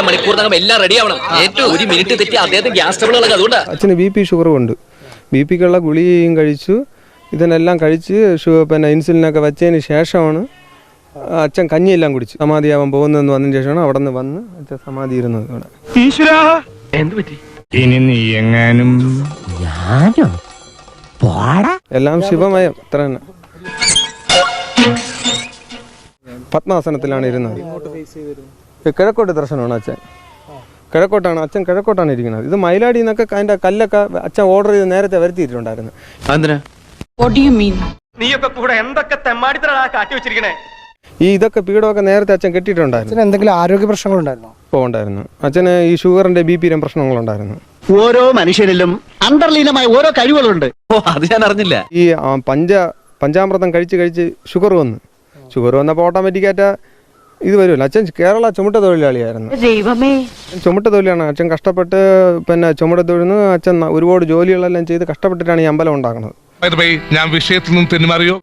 അരമണിക്കൂറിനകം എല്ലാം റെഡി ആവണം. ഏറ്റവും ഒരു മിനിറ്റ് തെറ്റി അദ്ദേഹത്തിന് ഗ്യാസ് ട്രബിൾ ഉള്ളത് അതുകൊണ്ടാ. അച്ഛന് ബി പി ഷുഗറും ഉണ്ട്. ബി പിക്കുള്ള ഗുളികയും കഴിച്ചു. ഇതിനെല്ലാം കഴിച്ച് പിന്നെ ഇൻസുലിനൊക്കെ വെച്ചതിന് ശേഷമാണ് അച്ഛൻ കഞ്ഞിയെല്ലാം കുടിച്ചു. സമാധിയാവാൻ പോകുന്നതെന്ന് വന്നതിന് ശേഷമാണ് അവിടെ നിന്ന് വന്ന് അച്ഛൻ സമാധി ഇരുന്നത് ഇവിടെ ഇനി നീ എങ്ങാനും എല്ലാം ശിവമയം അത്ര തന്നെ. പത്മാസനത്തിലാണ് ഇരുന്നത്. കിഴക്കോട്ട് ദർശനമാണ് അച്ഛൻ. കിഴക്കോട്ടാണ് അച്ഛൻ കിഴക്കോട്ടാണ് ഇരിക്കുന്നത്. ഇത് മയിലാടി എന്നൊക്കെ അതിന്റെ കല്ലൊക്കെ അച്ഛൻ ഓർഡർ ചെയ്ത് നേരത്തെ വരുത്തിയിട്ടുണ്ടായിരുന്നു. എന്തിനാ What do you mean? നീയൊക്കെ കൂടെ എന്തൊക്കെ തെമ്മാടിത്തരാ കാട്ടി വെച്ചിരിക്കണേ? ഈ ഇതൊക്കെ പീഡമൊക്കെ നേരത്തെ അച്ഛൻ കെട്ടിയിട്ടുണ്ടായിരുന്നു. അച്ഛന് എന്തെങ്കിലും ആരോഗ്യ പ്രശ്നങ്ങളുണ്ടായിരുന്നു? ഇപ്പോൾ ഉണ്ടായിരുന്നു അച്ഛന് ഈ ഷുഗറിന്റെ ബി പിയിലും പ്രശ്നങ്ങളുണ്ടായിരുന്നു. ഓരോ മനുഷ്യനിലും അന്തർലീനമായ ഓരോ കഴിവുകളുണ്ട്. ഓ അത് ഞാൻ അറിഞ്ഞില്ല. ഈ പഞ്ച പഞ്ചാമൃതം കഴിച്ച് കഴിച്ച് ഷുഗർ വന്നു. ഷുഗർ വന്നപ്പോൾ ഓട്ടോമാറ്റിക്കായിട്ട് ഇത് വരുമല്ലോ. അച്ഛൻ കേരള ചുമട്ട തൊഴിലാളിയായിരുന്നു. ദൈവമേ. ചുമട്ട തൊഴിലാണ്. അച്ഛൻ കഷ്ടപ്പെട്ട് പിന്നെ ചുമട്ട തൊഴിൽന്ന് അച്ഛൻ ഒരുപാട് ജോലികളെല്ലാം ചെയ്ത് കഷ്ടപ്പെട്ടിട്ടാണ് ഈ അമ്പലം ഉണ്ടാക്കുന്നത്. ഞാൻ വിഷയത്തിൽ നിന്നും തെന്നുമാറിയോ?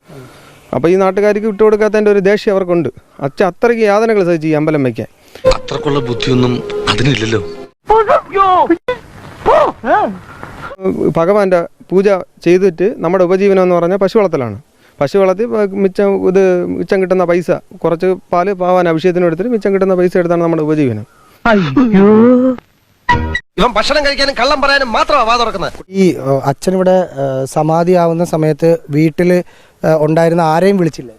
അപ്പോൾ ഈ നാട്ടുകാർക്ക് വിട്ടുകൊടുക്കാത്തതിന്റെ ഒരു ദേഷ്യം അവർക്കുണ്ട്. അച്ഛൻ അത്രയ്ക്ക് യാതനകൾ സഹിച്ച് ഈ അമ്പലം വയ്ക്കാൻ അത്രക്കുള്ള ബുദ്ധിയൊന്നും അതിനില്ലല്ലോ. ഭഗവാന്റെ പൂജ ചെയ്തിട്ട് നമ്മുടെ ഉപജീവനം എന്ന് പറഞ്ഞാൽ പശു വളർത്തലാണ് പശു വളർത്തി മിച്ചം ഇത് മിച്ചം കിട്ടുന്ന പൈസ. കുറച്ച് പാൽ പാവാൻ അഭിഷേകത്തിന് എടുത്തിട്ട് മിച്ചം കിട്ടുന്ന പൈസ എടുത്താണ് നമ്മുടെ ഉപജീവനം. ഇവൻ ഭക്ഷണം കഴിക്കാനും കള്ളം പറയാനും മാത്രമാണ് വാ തുറക്കുന്നത് ഈ അച്ഛൻ അച്ഛനിവിടെ സമാധി സമാധിയാവുന്ന സമയത്ത് വീട്ടിൽ ഉണ്ടായിരുന്ന ആരെയും വിളിച്ചില്ല?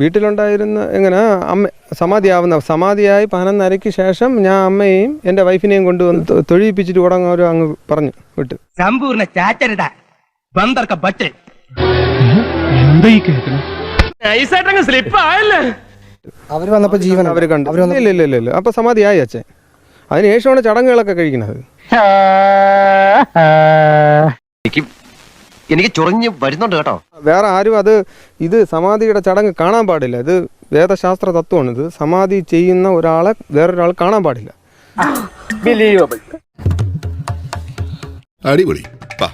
വീട്ടിലുണ്ടായിരുന്ന എങ്ങനെ? അമ്മ സമാധിയാവുന്ന സമാധിയായി പതിനൊന്നരയ്ക്ക് ശേഷം ഞാൻ അമ്മയെയും എന്റെ വൈഫിനെയും കൊണ്ടുവന്ന് തൊഴിപ്പിച്ചിട്ട് തൊഴിയിപ്പിച്ചിട്ട് ഉടങ്ങാരോ അങ്ങ് പറഞ്ഞു വിട്ട്. സമ്പൂർണ ചാറ്റരുതാ നൈസായിട്ടങ്ങ് സ്ലിപ്പ് ആയല്ലേ? അവർ വന്നപ്പോൾ ജീവൻ അവർ കണ്ടു. ഇല്ല ഇല്ല ഇല്ല ഇല്ല. അപ്പോൾ സമാധിയായി അച്ഛൻ. അതിനുശേഷമാണ് ചടങ്ങുകളൊക്കെ കഴിക്കുന്നത്. എനിക്ക് എനിക്ക് ചൊറിഞ്ഞ് വരുന്നുണ്ട് കേട്ടോ. വേറെ ആരും അത് ഇത് സമാധിയുടെ ചടങ്ങ് കാണാൻ പാടില്ല. ഇത് വേദശാസ്ത്ര തത്വമാണ്. ഇത് സമാധി ചെയ്യുന്ന ഒരാളെ വേറൊരാൾ കാണാൻ പാടില്ല. അടിപൊളി. വാ.